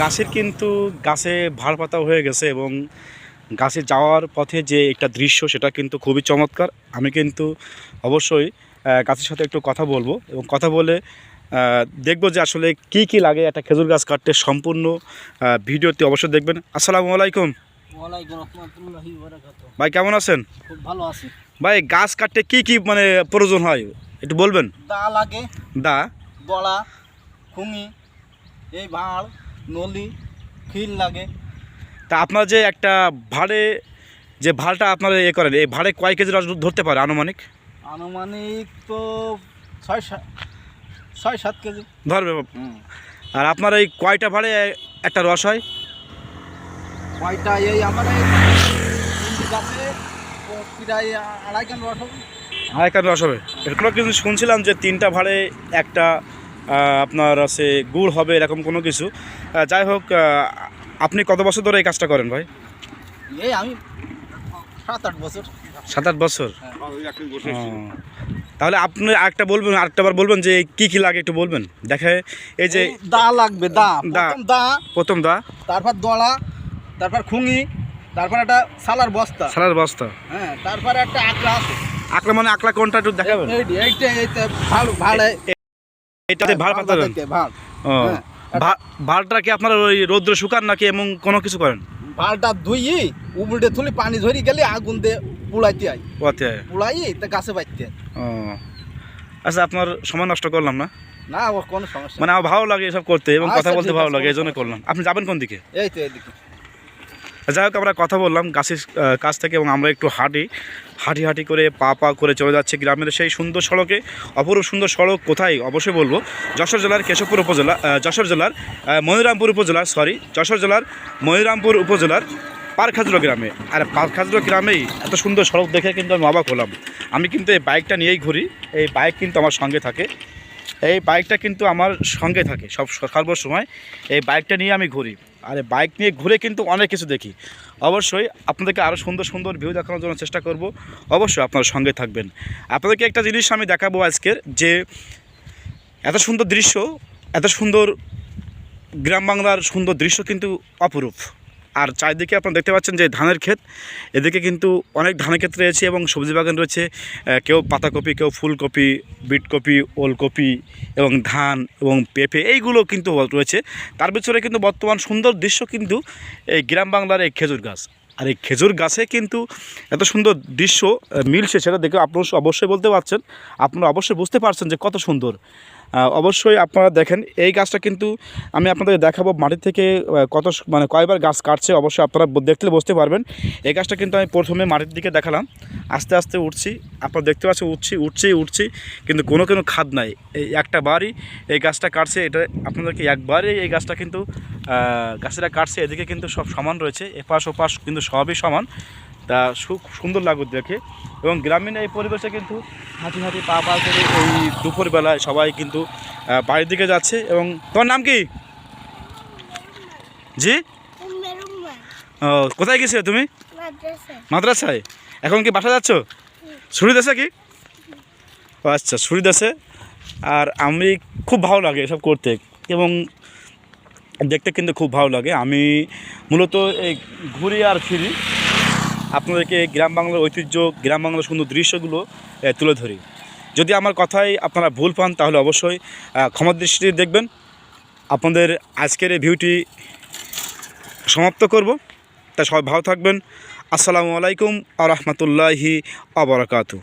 গাছের কিন্তু গাছে ভাড় পাতা হয়ে গেছে এবং গাছে যাওয়ার পথে যে একটা দৃশ্য সেটা কিন্তু খুবই চমৎকার। আমি কিন্তু অবশ্যই গাছের সাথে একটু কথা বলব এবং কথা বলে দেখব যে আসলে কি কি লাগে একটা খেজুর গাছ কাটতে। সম্পূর্ণ ভিডিওতে অবশ্যই দেখবেন। আসসালামু আলাইকুম। ভাই কেমন আছেন? ভালো আছি। ভাই গাছ কাটতে কি কি মানে প্রয়োজন হয়? একটু বলবেন। দা লাগে দা। দড়া খুঙি এই ভাঁড় নলি খিল লাগে। তা আপনার যে একটা ভাড়ে যে ভাড়টা আপনারা এ করেন এই ভাড়ে কয় কেজি রস ধরতে পারে আনুমানিক? আনুমানিক তো ছয় সাত ছয় সাত কেজি। ধরবে। আর আপনার এই কয়টা ভাড়ে একটা রস হয়? কয়টা এই আমার এই তিনটি প্রায় আড়াই কেন রস হবে। আড়াই কান রস হবে। এগুলো কিন্তু শুনছিলাম যে তিনটা ভাড়ে একটা আপনার আছে গুড় হবে এরকম কোনো কিছু। যাই হোক আপনি কত বছর ধরে এই কাজটা করেন ভাই? এই আমি সাত আট বছর। সাত আট বছর? হ্যাঁ। তাহলে আপনি আরেকটা বলবেন আরেকটা বার বলবেন যে কি কি লাগে একটু বলবেন? দেখে এই যে দা লাগবে দা। দা। দা প্রথম দা। তারপর দড়া তারপর খুঙি তারপর একটা সালার বস্তা। সালার বস্তা। হ্যাঁ তারপরে একটা আকড়া আছে। আকলা মানে আকলা কোনটা একটু দেখাবেন? এইটা এইটা ভালো ভালো। এটাতে ভাড় পাতা ও হ্যাঁ। ভাড়টা কি আপনার ওই রৌদ্র শুকান নাকি এমন কোনো কিছু করেন? ভালটা ধুই উবুলটে তুলি পানি ধরি গেলে আগুন দিয়ে পুড়াইতে আই ওতে পুড়াই তা গাছে বাইতে আই। ও আচ্ছা আপনার সময় নষ্ট করলাম না? না ও কোনো সমস্যা মানে আমার ভালো লাগে এসব করতে এবং কথা আচ্ছা, বলতে ভালো লাগে এই জন্য করলাম। আপনি যাবেন কোন দিকে? এই তো এদিকে যাই হোক, আমরা কথা বললাম গাছের কাছ থেকে এবং আমরা একটু হাঁটি। হাঁটি হাঁটি করে পা পা করে চলে যাচ্ছে গ্রামের সেই সুন্দর সড়কে। অপরূপ সুন্দর সড়ক কোথায়? অবশ্যই বলব যশোর জেলার কেশবপুর উপজেলা যশোর জেলার ময়ূরামপুর উপজেলার সরি যশোর জেলার ময়ূরামপুর উপজেলার পারখাজুরা গ্রামে। আর পারখাজুরা গ্রামেই এত সুন্দর সড়ক দেখে কিন্তু আমি অবাক হলাম। আমি কিন্তু এই বাইকটা নিয়েই ঘুরি। এই বাইক কিন্তু আমার সঙ্গে থাকে। এই বাইকটা কিন্তু আমার সঙ্গে থাকে সব সর্বসময় এই বাইকটা নিয়ে আমি ঘুরি। আর বাইক নিয়ে ঘুরে কিন্তু অনেক কিছু দেখি। অবশ্যই আপনাদেরকে আরও সুন্দর সুন্দর ভিউ দেখানোর জন্য চেষ্টা করব। অবশ্যই আপনার সঙ্গে থাকবেন। আপনাদেরকে একটা জিনিস আমি দেখাবো আজকের যে, এত সুন্দর দৃশ্য, এত সুন্দর গ্রাম বাংলার সুন্দর দৃশ্য কিন্তু অপরূপ। আর চারিদিকে আপনারা দেখতে পাচ্ছেন যে ধানের ক্ষেত, এদিকে কিন্তু অনেক ধানের ক্ষেত রয়েছে এবং সবজি বাগান রয়েছে। কেউ পাতাকপি, কেউ ফুলকপি, বিটকপি, ওলকপি এবং ধান এবং পেঁপে এইগুলো কিন্তু রয়েছে। তার ভিতরে কিন্তু বর্তমান সুন্দর দৃশ্য কিন্তু এই গ্রাম বাংলার এই খেজুর গাছ। আর এই খেজুর গাছে কিন্তু এত সুন্দর দৃশ্য মিলছে সেটা দেখে আপনারা অবশ্যই বলতে পারছেন। আপনারা অবশ্যই বুঝতে পারছেন যে কত সুন্দর। অবশ্যই আপনারা দেখেন, এই গাছটা কিন্তু আমি আপনাদের দেখাবো মাটি থেকে কত মানে কয়বার গাছ কাটছে, অবশ্যই আপনারা দেখলে বুঝতে পারবেন। এই গাছটা কিন্তু আমি প্রথমে মাটির দিকে দেখালাম, আস্তে আস্তে উঠছি, আপনারা দেখতে পাচ্ছেন উঠছি উঠছি উঠছি, কিন্তু কোনো কোনো খাদ নাই। এই একটা বারই এই গাছটা কাটছে, এটা আপনাদেরকে একবারে এই গাছটা কিন্তু গাছেরা কাটছে, এদিকে কিন্তু সব সমান রয়েছে, এপাশ ওপাশ কিন্তু সবই সমান। তা সুন্দর লাগবে দেখে। এবং গ্রামীণ এই পরিবেশে কিন্তু হাঁটি হাঁটি পা পা করে এই দুপুরবেলায় সবাই কিন্তু বাড়ির দিকে যাচ্ছে। এবং তোমার নাম কি? জি? ও, কোথায় গেছিলে তুমি? মাদ্রাসায়। এখন কি বাসা যাচ্ছ? ছুরি দেশে কি? ও আচ্ছা দেশে আর আমি খুব ভালো লাগে এসব করতে। এবং দেখতে কিন্তু খুব ভালো লাগে। আমি মূলত এই ঘুরি আর ফিরি। আপনাদেরকে গ্রাম বাংলার ঐতিহ্য, গ্রাম বাংলার সুন্দর দৃশ্যগুলো তুলে ধরি। যদি আমার কথায় আপনারা ভুল পান, তাহলে অবশ্যই ক্ষমতা দৃষ্টিতে দেখবেন। আপনাদের আজকের এই ভিউটি সমাপ্ত করব। তাই সবাই ভালো থাকবেন। আসসালামু আলাইকুম আ রহমতুল্লাহি আবরাকাতু